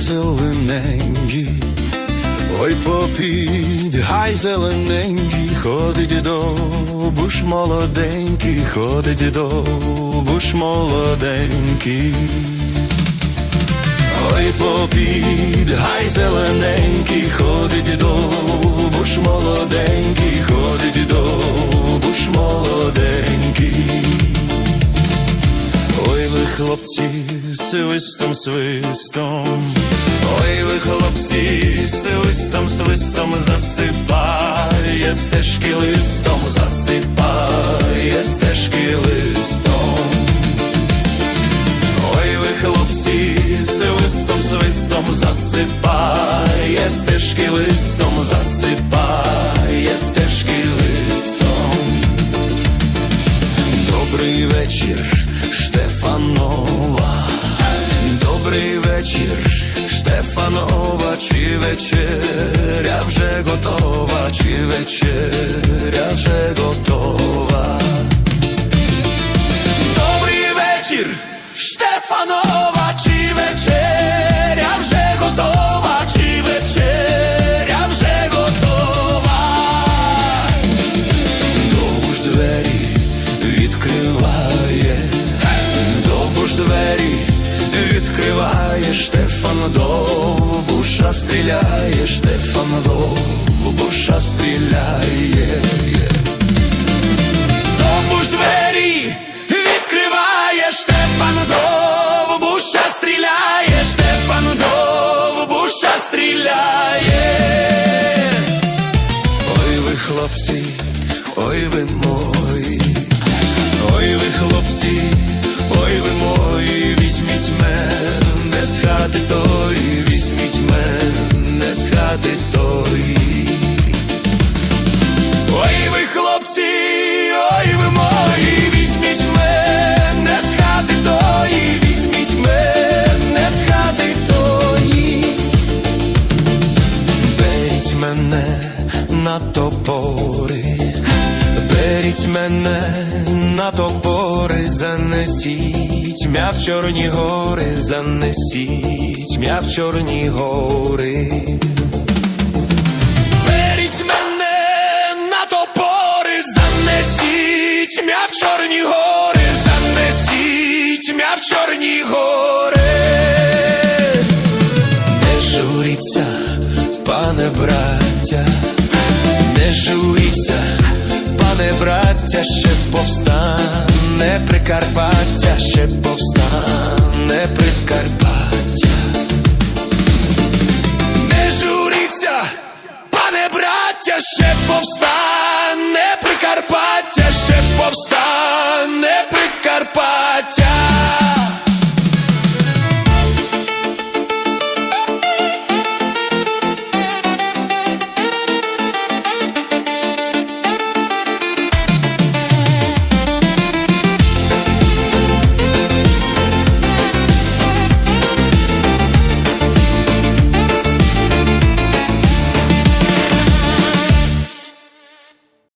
зелененький, ой попід гай зелененький, ходить до буш молоденький, ходить до буш молоденький. Ой попід гай зелененький, ходить до буш молоденький, ходить свистом, свистом, ой ви хлопці, свистом, свистом засипає стежки листом, довбуша стріляє, Штефан довбуша стріляє. Довбуш двері відкриває, Штефан довбуша стріляє, Штефан довбуша стріляє. Ой ви хлопці, ой ви на топори, беріть мене на топори, занесіть м'я в чорні гори, занесіть м'я в чорні гори. Беріть мене на топори, занесіть м'я в чорні гори, пане браття, ще повстане Прикарпаття, ще повстане Прикарпаття. Не журіться, пане браття, ще повстане